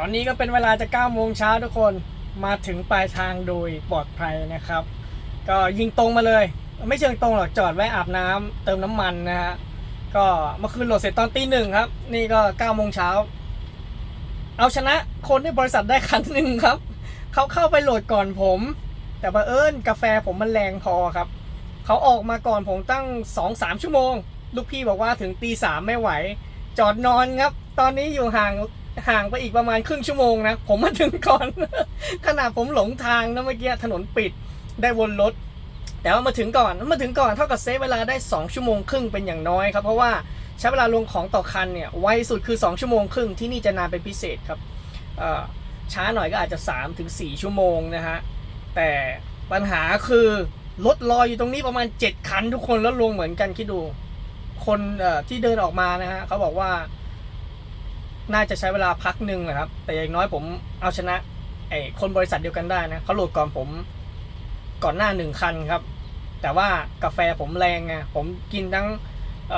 ตอนนี้ก็เป็นเวลาจะ9โมงเช้าทุกคนมาถึงปลายทางโดยปลอดภัยนะครับ ก็ยิงตรงมาเลย ไม่เชิงตรงหรอกจอดแวะอาบน้ำเติมน้ำมันนะฮะก็เมื่อคืนโหลดเสร็จตอนตีหนึ่งครับ นี่ก็9โมงเช้าเอาชนะคนในบริษัทได้คันหนึ่งครับเขาเข้าไปโหลดก่อนผม แต่บังเอิญกาแฟผมมันแรงพอครับเขาออกมาก่อนผมตั้ง 2-3 ชั่วโมง ลูกพี่บอกว่าถึงตีสามไม่ไหว จอดนอนครับ ตอนนี้อยู่ห่าง ห่างไปอีกประมาณครึ่งชั่วโมงนะ ผมมาถึงก่อน ขนาดผมหลงทางนะเมื่อกี้ถนนปิดได้วนรถแต่ว่ามาถึงก่อนมาถึงก่อนเท่ากับเซฟเวลาได้ 2 ชั่วโมงครึ่งเป็นอย่างน้อยครับ เพราะว่าใช้เวลาลงของต่อคันเนี่ยไวสุดคือ 2 ชั่วโมงครึ่งที่นี่จะนานเป็นพิเศษครับช้าหน่อยก็อาจจะ3ถึง4ชั่วโมงนะฮะแต่ปัญหาคือรถรอยอยู่ตรงนี้ประมาณ 7 คันทุกคนแล้วลงเหมือนกันคิดดู คนที่เดินออกมานะฮะเขาบอกว่า น่าจะใช้เวลาพักหนึ่งนะครับ แต่อย่างน้อยผมเอาชนะไอ้คนบริษัทเดียวกันได้นะเขาโหลดก่อนผมก่อนหน้าหนึ่งคันครับ แต่ว่ากาแฟผมแรงไงผมกินทั้งเ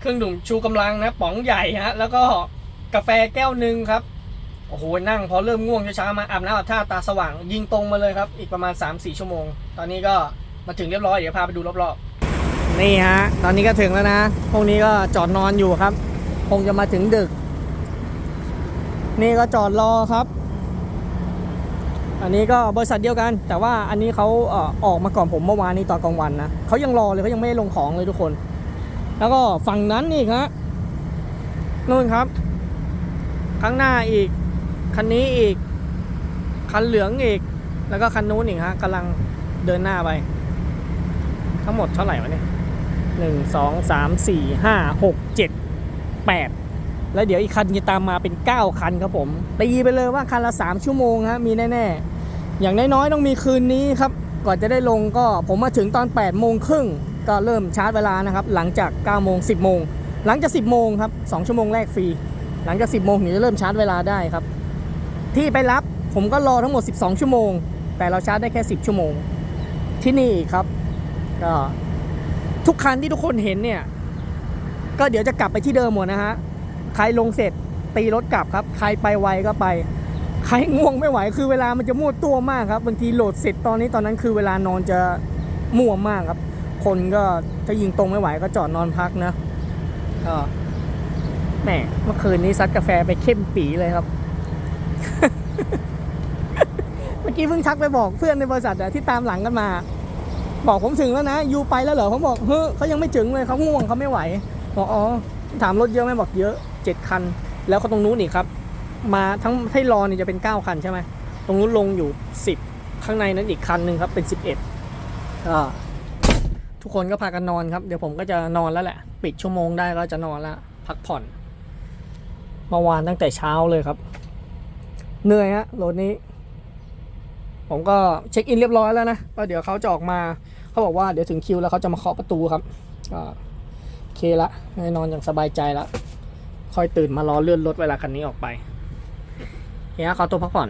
เครื่องดื่มชูกำลังนะป๋องใหญ่ฮะแล้วก็กาแฟแก้วหนึ่งครับโอ้โหนั่งพอเริ่มง่วงเช้ามาอาบน้ำอาบท่าตาสว่าง ยิงตรงมาเลยครับ อีกประมาณ 3-4 ชั่วโมง ตอนนี้ก็มาถึงเรียบร้อยเดี๋ยวพาไปดูรอบๆนี่ฮะตอนนี้ก็ถึงแล้วนะพวกนี้ก็จอดนอนอยู่ครับ คงจะมาถึงดึก นี่ก็จอดรอครับ อันนี้ก็บริษัทเดียวกัน แต่ว่าอันนี้เขาออกมาก่อนผมเมื่อวานนี้ตอนกลางวันนะเขายังรอเลยเขายังไม่ได้ลงของเลยทุกคน แล้วก็ฝั่งนั้นอีกฮะนู่นครับ ข้างหน้าอีก คันนี้อีก คันเหลืองอีก แล้วก็คันนู้นอีกฮะกำลังเดินหน้าไป ทั้งหมดเท่าไหร่วะเนี่ยหนึ่งสองสามสี่ห้าหกเจ็ดแปด แล้วเดี๋ยวอีกคันจะตามมาเป็น 9 คันครับผมตีไปเลยว่าคันละ 3 ชั่วโมงฮะมีแน่ๆ อย่างน้อยๆ ต้องมีคืนนี้ครับ ก่อนจะได้ลงก็ผมมาถึงตอน8โมงครึ่งก็เริ่มชาร์จเวลานะครับ หลังจาก9โมง10โมงหลังจาก 10โมงครับ2ชั่วโมงแรกฟรีหลังจาก 10โมงถึงจะเริ่มชาร์จเวลาได้ครับ ที่ไปรับผมก็รอทั้งหมด 12 ชั่วโมง แต่เราชาร์จได้แค่ 10 ชั่วโมง ที่นี่ครับก็ทุกคันที่ทุกคนเห็นเนี่ย ก็เดี๋ยวจะกลับไปที่เดิมหมดนะฮะ ใครลงเสร็จตีรถกลับครับ ใครไปไวก็ไป ใครง่วงไม่ไหวคือเวลามันจะมั่วตัวมากครับบางทีโหลดเสร็จตอนนี้ตอนนั้นคือเวลานอนจะมั่วมากครับ คนก็ถ้ายิงตรงไม่ไหวก็จอดนอนพักนะก็แหมเมื่อคืนนี้ซัดกาแฟไปเข้มปีเลยครับ เมื่อกี้เพิ่งทักไปบอกเพื่อนในบริษัทที่ตามหลังกันมา บอกผมถึงแล้วนะยูไปแล้วเหรอเขาบอกเฮ้ยเขายังไม่ถึงเลยเขาง่วงเขาไม่ไหวบอกอ๋อถามรถเยอะไหมบอกเยอะ เจ็ดคัน แล้วก็ตรงนู้นอีกครับ มาทั้งให้รอเนี่ยจะเป็นเก้าคันใช่ไหมตรงนู้นลงอยู่สิบข้างในนั้นอีกคันหนึ่งครับเป็นสิบเอ็ดทุกคนก็พากันนอนครับ เดี๋ยวผมก็จะนอนแล้วแหละ ปิดชั่วโมงได้ก็จะนอนล้วพักผ่อนเมื่อวานตั้งแต่เช้าเลยครับ เหนื่อยฮะรถนี้ ผมก็เช็คอินเรียบร้อยแล้วนะก็เดี๋ยวเขาจะออกมาเขาบอกว่าเดี๋ยวถึงคิวแล้วเขาจะมาเคาะประตูครับก็โอเคละให้นอนอย่างสบายใจละ อยตื่นมารอเลื่อนรถเวลาคันนี้ออกไปเนี่ยขอตัวพักผ่อน